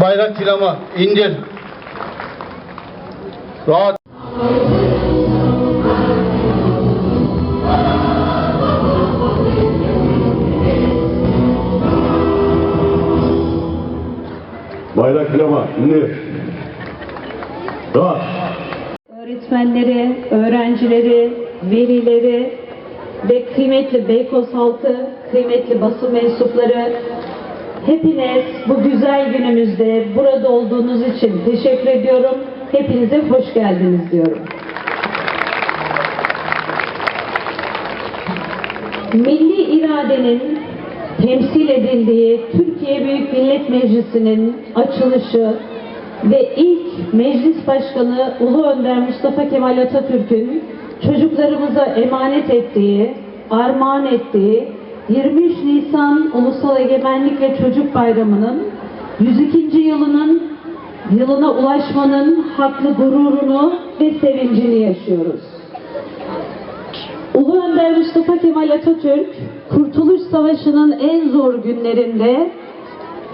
Bayrak kilama indir. Rahat. Bayrak filama indir. Rahat. Öğretmenleri, öğrencileri, velileri ve kıymetli Beykoz halkı, kıymetli basın mensupları, hepiniz bu güzel günümüzde burada olduğunuz için teşekkür ediyorum. Hepinize hoş geldiniz diyorum. Milli iradenin temsil edildiği Türkiye Büyük Millet Meclisi'nin açılışı ve ilk meclis başkanı Ulu Önder Mustafa Kemal Atatürk'ün çocuklarımıza emanet ettiği, armağan ettiği 23 Nisan Ulusal Egemenlik ve Çocuk Bayramı'nın 102. yılının yılına ulaşmanın haklı gururunu ve sevincini yaşıyoruz. Ulu Önder Mustafa Kemal Atatürk, Kurtuluş Savaşı'nın en zor günlerinde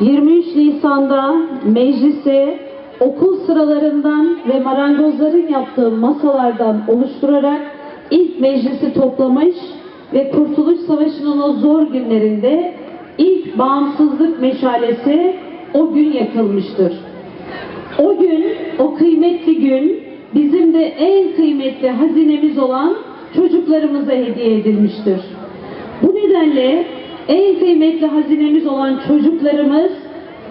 23 Nisan'da meclisi okul sıralarından ve marangozların yaptığı masalardan oluşturarak ilk meclisi toplamış ve Kurtuluş Savaşı'nın o zor günlerinde ilk bağımsızlık meşalesi o gün yakılmıştır. O gün, o kıymetli gün bizim de en kıymetli hazinemiz olan çocuklarımıza hediye edilmiştir. Bu nedenle en kıymetli hazinemiz olan çocuklarımız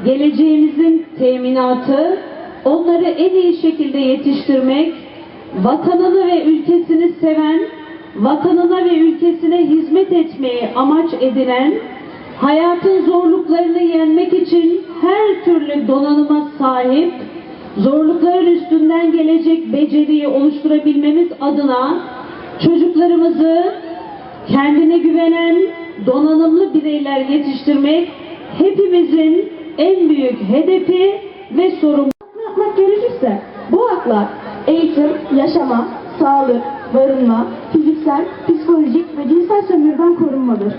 geleceğimizin teminatı, onları en iyi şekilde yetiştirmek, vatanını ve ülkesini seven, vatanına ve ülkesine hizmet etmeyi amaç edinen, hayatın zorluklarını yenmek için her türlü donanıma sahip, zorlukların üstünden gelecek beceriyi oluşturabilmemiz adına çocuklarımızı kendine güvenen, donanımlı bireyler yetiştirmek hepimizin en büyük hedefi ve sorumluluğu. yapmak gerekirse bu haklar eğitim, yaşama, sağlık, barınma, fiziksel, psikolojik ve cinsel sömürüden korunmadır.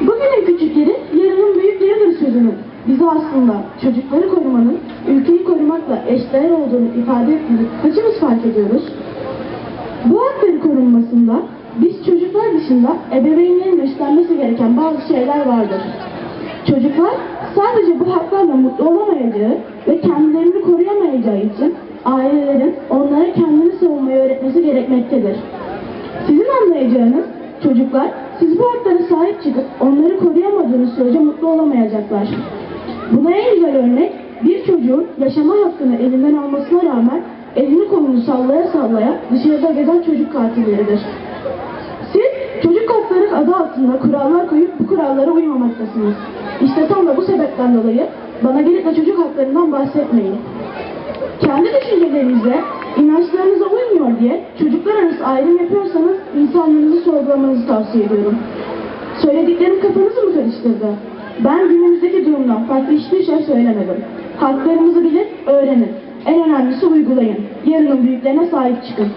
Bugünün küçükleri yarının büyükleridir sözünün. Bize aslında çocukları korumanın ülkeyi korumakla eşdeğer olduğunu ifade ettiğini kaçımız fark ediyoruz? Bu hakları korunmasında biz çocuklar dışında ebeveynlerin üstlenmesi gereken bazı şeyler vardır. Çocuklar sadece bu haklarla mutlu olamayacağı ve kendilerini koruyamayacağı için ailelerin onlara kendini savunmayı öğretmesi gerekmektedir. Sizin anlayacağınız çocuklar siz bu haklara sahip çıkıp onları koruyamadığınız sürece mutlu olamayacaklar. Buna en güzel örnek bir çocuğun yaşama hakkını elinden almasına rağmen elini kolunu sallaya sallaya dışarıda gezen çocuk katilleridir. Siz çocuk hakları adı altında kurallar koyup bu kurallara uymamaktasınız. İşte tam da bu sebepten dolayı bana gelip de çocuk haklarından bahsetmeyin. Kendi düşüncelerinize, inançlarınıza uymuyor diye çocuklar arası ayrım yapıyorsanız insanlığınızı sorgulamanızı tavsiye ediyorum. Söylediklerim kafanızı mı karıştırdı? Ben günümüzdeki durumdan farklı hiçbir şey söylemedim. Haklarınızı bilin, öğrenin. En önemlisi uygulayın. Yarının büyüklerine sahip çıkın.